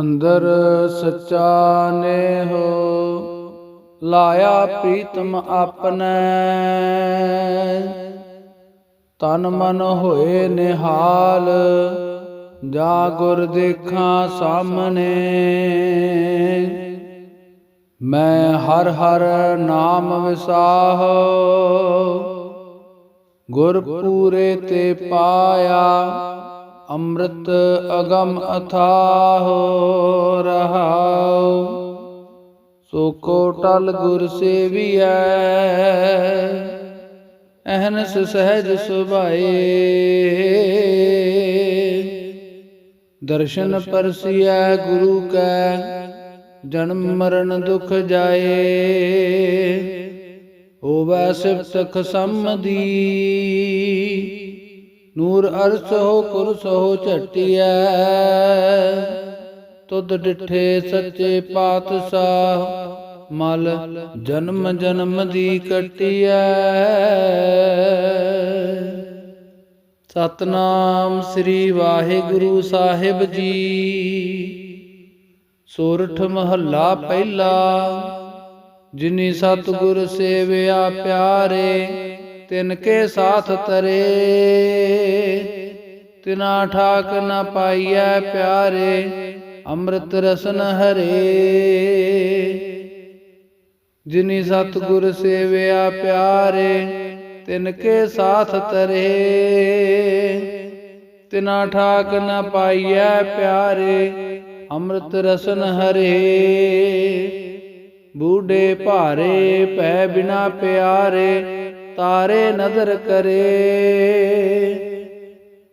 ਅੰਦਰ ਸੱਚਾ ਨੇ ਹੋ ਲਾਇਆ ਪ੍ਰੀਤਮ ਆਪਣੈ। ਤਨ ਮਨ ਹੋਏ ਨਿਹਾਲ, ਜਾ ਗੁਰ ਦੇਖਾਂ ਸਾਹਮਣੇ। ਮੈਂ ਹਰ ਹਰ ਨਾਮ ਵਿਸਾਹੋ, ਗੁਰ ਪੂਰੇ ਤੇ ਪਾਇਆ। ਅੰਮ੍ਰਿਤ ਅਗਮ ਅਥਾਹ ਰਹਾਉ, ਸੋ ਕੋ ਗੁਰ ਸੇਵੀਐ, ਅਹਨਸ ਸਹਿਜ ਸੁਭਾਏ। ਦਰਸ਼ਨ ਪਰਸਿਐ ਗੁਰੂ ਕੈ, ਜਨਮ ਮਰਨ ਦੁਖ ਜਾਏ। ਹੋਵੈ ਸਿਫਤ ਖਸਮਦੀ ਨੂਰ ਅਰਸ ਹੋ ਕੁਰਸ ਹੋ ਝਟਿਐ। ਤੁਧ ਡਿਠੇ ਸੱਚੇ ਪਾਤਸ਼ਾਹ, ਮਲ ਜਨਮ ਜਨਮ ਦੀ ਕਟਿਐ। ਸਤਨਾਮ ਸ੍ਰੀ ਵਾਹਿਗੁਰੂ ਸਾਹਿਬ ਜੀ। ਸੋਰਠ ਮਹੱਲਾ ਪਹਿਲਾ, ਜਿਨੀ ਸਤਿਗੁਰ ਸੇਵਿਆ ਪਿਆਰੇ। ਤਿਨ ਕੇ ਸਾਥ ਤਰੇ। ਤਿਨਾ ਠਾਕ ਨ ਪਾਈਐ ਪਿਆਰੇ, ਅੰਮ੍ਰਿਤ ਰਸਨ ਹਰੇ। ਜਿਨੀ ਸਤਿਗੁਰ ਸੇਵਿਆ ਪਿਆਰੇ, ਤਿਨ ਕੇ ਸਾਥ ਤਰੇ। ਤਿਨਾ ਠਾਕ ਨ ਪਾਈਐ ਪਿਆਰੇ, ਅੰਮ੍ਰਿਤ ਰਸਨ ਹਰੇ। ਬੂਢੇ ਭਾਰੇ ਪੈ ਬਿਨਾ ਪਿਆਰੇ ਤਾਰੇ ਨਦਰ ਕਰੇ।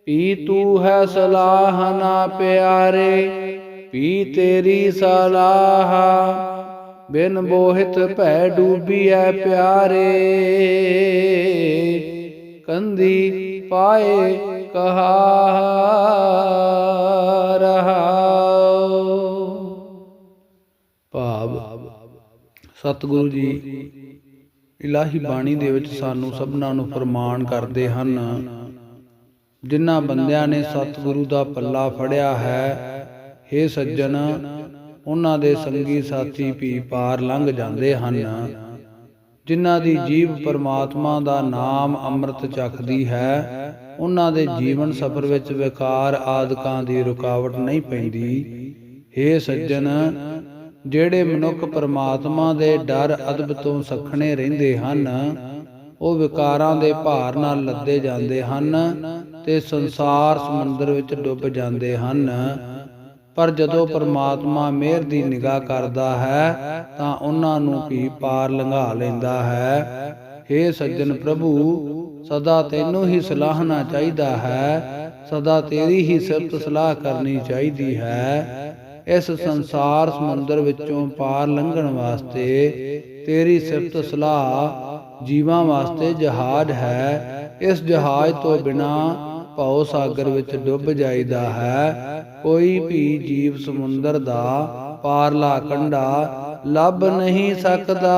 ਪੀ ਤੂ ਹੈ ਸਲਾਹ ਨਾ ਪਿਆਰੇ, ਪੀ ਤੇਰੀ ਸਲਾਹ। ਬਿਨ ਬੋਹਿਤ ਭੈ ਡੂਬੀਐ ਪਿਆਰੇ। ਕੰਦੀ ਪਾਏ ਕਹਾ ਰਹਾਉ ਭਾਵ। ਸਤਿਗੁਰੂ ਜੀ ਇਲਾਹੀ ਬਾਣੀ ਦੇ ਵਿੱਚ ਸਾਨੂੰ ਸਭਨਾਂ ਨੂੰ ਪ੍ਰਮਾਣ ਕਰਦੇ ਹਨ, ਜਿਨ੍ਹਾਂ ਬੰਦਿਆਂ ਨੇ ਸਤਿਗੁਰੂ ਦਾ ਪੱਲਾ ਫੜਿਆ ਹੈ हे ਸੱਜਣ, ਉਹਨਾਂ ਦੇ ਸੰਗੀ ਸਾਥੀ ਵੀ ਪਾਰ ਲੰਘ ਜਾਂਦੇ ਹਨ, ਜਿਨ੍ਹਾਂ ਦੀ ਜੀਵ ਪਰਮਾਤਮਾ ਦਾ ਨਾਮ ਅੰਮ੍ਰਿਤ ਚੱਖਦੀ ਹੈ, ਉਹਨਾਂ ਦੇ ਜੀਵਨ ਸਫਰ ਵਿੱਚ ਵਿਕਾਰ ਆਦਿਕਾਂ ਦੀ ਰੁਕਾਵਟ ਨਹੀਂ ਪੈਂਦੀ हे ਸੱਜਣ ਜਿਹੜੇ ਮਨੁੱਖ ਪਰਮਾਤਮਾ ਦੇ ਡਰ ਅਦਬ ਤੋਂ ਸਖਣੇ ਰਹਿੰਦੇ ਹਨ, ਉਹ ਵਿਕਾਰਾਂ ਦੇ ਭਾਰ ਨਾਲ ਲੱਦੇ ਜਾਂਦੇ ਹਨ ਤੇ ਸੰਸਾਰ ਸਮੁੰਦਰ ਵਿੱਚ ਡੁੱਬ ਜਾਂਦੇ ਹਨ। ਪਰ ਜਦੋਂ ਪਰਮਾਤਮਾ ਮਿਹਰ ਦੀ ਨਿਗਾਹ ਕਰਦਾ ਹੈ, ਤਾਂ ਉਹਨਾਂ ਨੂੰ ਵੀ ਪਾਰ ਲੰਘਾ ਲੈਂਦਾ ਹੈ। हे ਸੱਜਣ ਪ੍ਰਭੂ, ਸਦਾ ਤੈਨੂੰ ਹੀ ਸਲਾਹਣਾ ਚਾਹੀਦਾ ਹੈ, ਸਦਾ ਤੇਰੀ ਹੀ ਸਿਫਤ ਸਲਾਹ ਕਰਨੀ ਚਾਹੀਦੀ ਹੈ। ਇਸ ਸੰਸਾਰ ਸਮੁੰਦਰ ਵਿੱਚੋਂ ਪਾਰ ਲੰਘਣ ਵਾਸਤੇ ਤੇਰੀ ਸਿਫਤ ਸਲਾਹ ਜੀਵਾਂ ਵਾਸਤੇ ਜਹਾਜ਼ ਹੈ। ਇਸ ਜਹਾਜ਼ ਤੋਂ ਬਿਨਾ ਭਉ ਸਾਗਰ ਵਿੱਚ ਡੁੱਬ ਜਾਈਦਾ ਹੈ। ਕੋਈ ਵੀ ਜੀਵ ਸਮੁੰਦਰ ਦਾ ਪਾਰਲਾ ਕੰਡਾ ਲੱਭ ਨਹੀਂ ਸਕਦਾ।